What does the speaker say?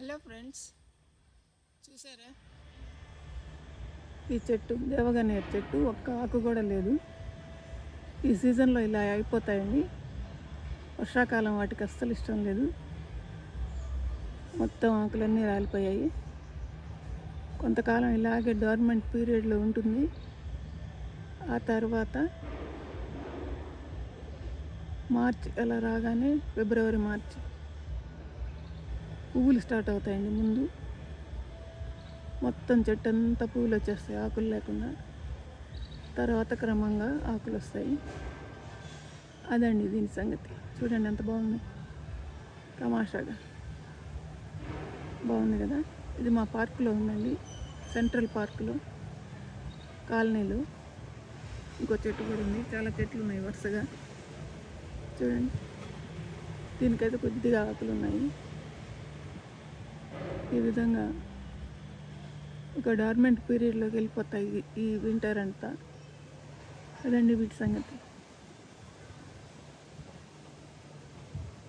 Hello friends చూసారా? ఈ చెట్టు దేవగన్నేరు చెట్టు ఒక్క ఆకు కూడా లేదు. ఈ సీజన్లో ఇలా అయిపోతాయండి. వర్షాకాలం వాటికి అస్సలు ఇష్టం లేదు. మొత్తం ఆకులన్నీ రాలిపోయాయి. కొంతకాలం ఇలాగే డోర్మెంట్ పీరియడ్లో ఉంటుంది. ఆ తర్వాత మార్చ్ అలా రాగానే ఫిబ్రవరి మార్చి పువ్వులు స్టార్ట్ అవుతాయండి ముందు. మొత్తం చెట్టు అంతా పువ్వులు వచ్చేస్తాయి ఆకులు లేకుండా. తర్వాత క్రమంగా ఆకులు వస్తాయి. అదండి దీని సంగతి. చూడండి ఎంత బాగుంది. తమాషాగా. బాగుంది కదా? ఇది మా పార్కులో ఉందండి. సెంట్రల్ పార్కులో. కాలనీలో. ఇంకో చెట్టు కూడా ఉంది. చాలా చెట్లు ఉన్నాయి వరుసగా. చూడండి. దీనికైతే కొద్దిగా ఆకులు ఉన్నాయి. ఈ విధంగా ఒక డార్మెంట్ పీరియడ్లోకి వెళ్ళిపోతాయి ఈ వింటర్ అంతా. అదండి వీటి సంగతి.